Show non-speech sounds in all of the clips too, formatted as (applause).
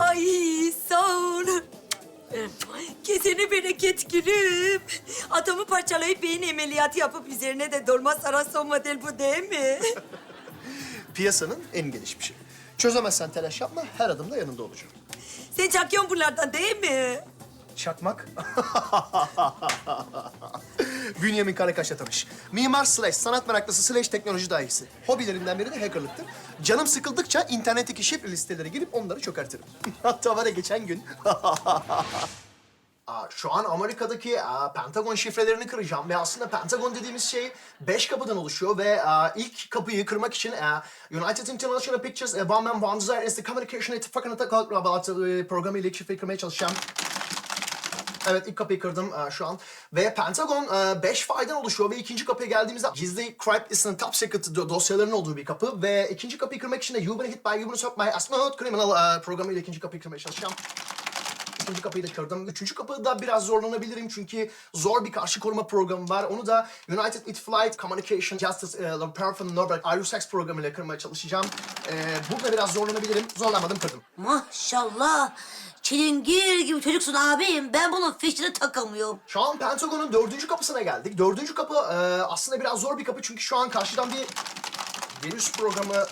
Ay sağ ol. Kesene bereket gülüm. Atomu parçalayıp beyin ameliyatı yapıp üzerine de dolma saran son model bu değil mi? (laughs) Piyasanın en gelişmişi. Çözemezsen telaş yapma, her adımda yanında olacağım. Sen çakıyorsun bunlardan değil mi? Çakmak. (laughs) Bünyamin Karakaş'la tanış. Mimar slash sanat meraklısı slash teknoloji dahisi. Hobilerimden biri de hackerlıktır. Canım sıkıldıkça internetteki şifre listelere girip onları çökertirim. Hatta var ya geçen gün... Aa, Şu an Amerika'daki aa, Pentagon şifrelerini kıracağım ve aslında Pentagon dediğimiz şey beş kapıdan oluşuyor ve aa, ilk kapıyı kırmak için aa, United International Pictures e, One Man One Design is the Communication takılıp e, programı ile şifreyi kırmaya çalışacağım. Evet ilk kapıyı kırdım e, şu an. Ve Pentagon e, beş faydan oluşuyor ve ikinci kapıya geldiğimizde gizli Crime List'in top secret do- dosyalarının olduğu bir kapı. Ve ikinci kapıyı kırmak için de You've Been Hit By, You've Been Struck By a Smooth Criminal e, programıyla ikinci kapıyı kırmaya çalışacağım. İkinci kapıyı da kırdım. Üçüncü kapıda biraz zorlanabilirim çünkü zor bir karşı koruma programı var. Onu da United It Flight Communication Justice e, Perfect Norbert IRUSEX programıyla kırmaya çalışacağım. E, burada biraz zorlanabilirim. Zorlanmadım kırdım. Maşallah. Çilingir gibi çocuksun abim. Ben bunun fişine takamıyorum. Şu an Pentagon'un dördüncü kapısına geldik. Dördüncü kapı e, aslında biraz zor bir kapı çünkü şu an karşıdan bir virüs programı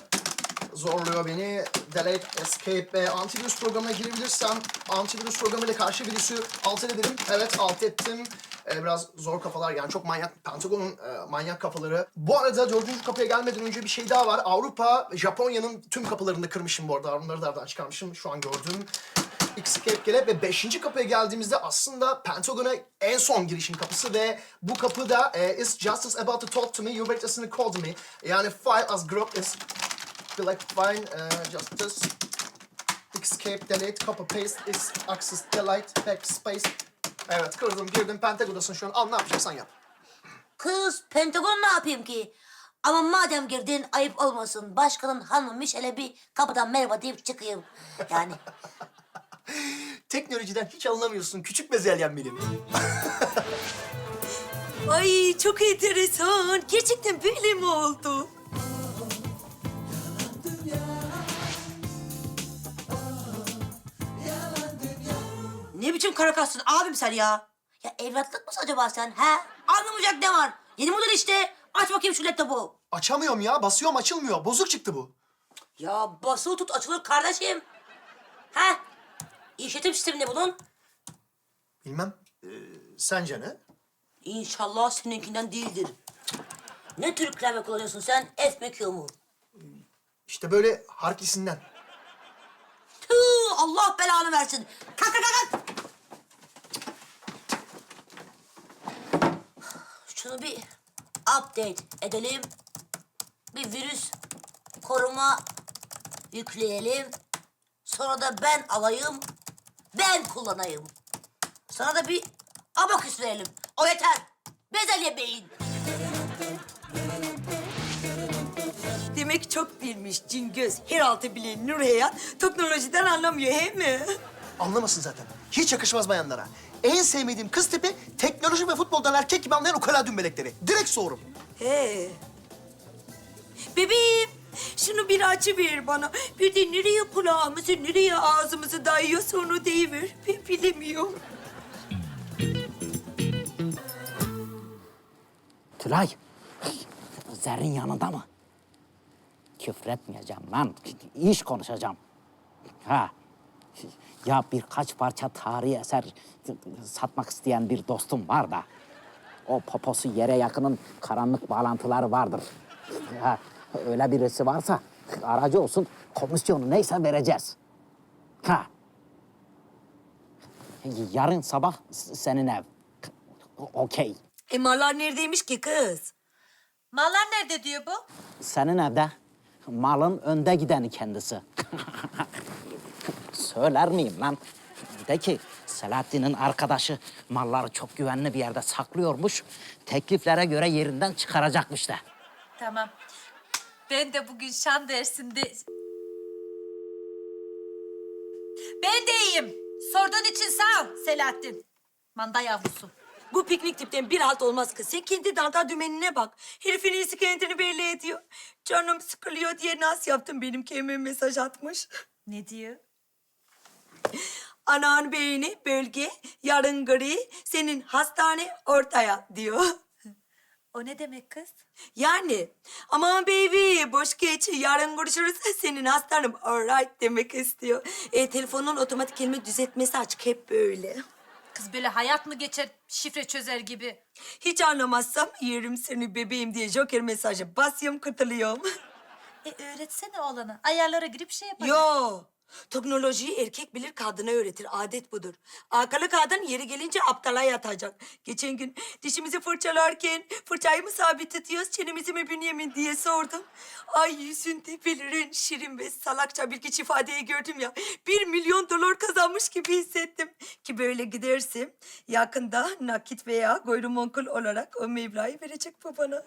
zorluyor beni. Delete, escape ve antivirüs programına girebilirsem antivirüs programıyla karşı virüsü alt edebilirim. Evet alt ettim. E, biraz zor kafalar yani çok manyak Pentagon'un e, manyak kafaları. Bu arada dördüncü kapıya gelmeden önce bir şey daha var. Avrupa, Japonya'nın tüm kapılarını kırmışım bu arada. Onları da aradan çıkarmışım. Şu an gördüm. Escape gele ve beşinci kapıya geldiğimizde aslında Pentagon'a en son girişin kapısı ve bu kapıda e, is justice about to talk to me, you wait to call to me. Yani file as group is like fine uh, justice escape delete copy paste is access delete backspace. Evet kırdım girdim Pentagon'dasın şu an al ne yapacaksan yap. Kız Pentagon ne yapayım ki? Ama madem girdin ayıp olmasın. Başkanın hanımı Michel'e bir kapıdan merhaba deyip çıkayım. Yani (laughs) Teknolojiden hiç anlamıyorsun küçük bezelyen benim. Ay çok enteresan. Gerçekten böyle mi oldu? Biçim karakasın abim sen ya? Ya evlatlık mısın acaba sen he? Anlamayacak ne var? Yeni model işte. Aç bakayım şu laptopu. Açamıyorum ya basıyorum açılmıyor bozuk çıktı bu. Ya basılı tut açılır kardeşim. He? İşletim sistemi ne bunun? Bilmem ee, sence ne? İnşallah seninkinden değildir. Ne tür klavye kullanıyorsun sen? F mi Q mu? İşte böyle harklisinden. Tüh, Allah belanı versin. Kalk kalk kalk. Şunu bir update edelim. Bir virüs koruma yükleyelim. Sonra da ben alayım, ben kullanayım. Sonra da bir abaküs verelim. O yeter. Bezelye beyin. Demek çok bilmiş Cingöz. Herhalde bilen Nur Hayat teknolojiden anlamıyor he mi? Anlamasın zaten. Hiç yakışmaz bayanlara. En sevmediğim kız tipi teknoloji ve futboldan erkek gibi anlayan ukala dümbelekleri. Direkt soğurum. He. Bebeğim, şunu bir açı ver bana. Bir de nereye kulağımızı, nereye ağzımızı dayıyorsa onu deyiver. Ben bilemiyorum. Tülay, Zerrin yanında mı? Küfretmeyeceğim lan, iş konuşacağım. Ha, ya birkaç parça tarihi eser satmak isteyen bir dostum var da... ...o poposu yere yakının karanlık bağlantıları vardır. Ha, öyle birisi varsa aracı olsun, komisyonu neyse vereceğiz. Ha. Yarın sabah senin ev. Okey. E mallar neredeymiş ki kız? Mallar nerede diyor bu? Senin evde malın önde gideni kendisi. (laughs) Söyler miyim lan? De ki Selahattin'in arkadaşı malları çok güvenli bir yerde saklıyormuş. Tekliflere göre yerinden çıkaracakmış da. Tamam. Ben de bugün şan dersinde... Ben de iyiyim. Sorduğun için sağ ol Selahattin. Manda yavrusu. Bu piknik tipten bir halt olmaz kız. Sen kendi dalga dümenine bak. Herifin iyisi kendini belli ediyor. Canım sıkılıyor diye nasıl yaptım benim kendime mesaj atmış. Ne diyor? (laughs) Anan beyni bölge, yarın gri, senin hastane ortaya diyor. (laughs) O ne demek kız? Yani aman baby boş geç yarın görüşürüz senin hastanem alright demek istiyor. E, telefonun otomatik kelime düzeltmesi açık hep böyle. Kız böyle hayat mı geçer şifre çözer gibi? Hiç anlamazsam yerim seni bebeğim diye joker mesajı basıyorum kurtuluyorum. E öğretsene oğlana. Ayarlara girip şey yapar. Yo. Teknolojiyi erkek bilir kadına öğretir. Adet budur. Akıllı kadın yeri gelince aptala yatacak. Geçen gün dişimizi fırçalarken fırçayı mı sabit tutuyoruz çenemizi mi bünyemin diye sordum. Ay yüzünde beliren şirin ve salakça birkaç ifadeyi gördüm ya. Bir milyon dolar kazanmış gibi hissettim. Ki böyle giderse yakında nakit veya gayrimenkul olarak o mevlayı verecek babana.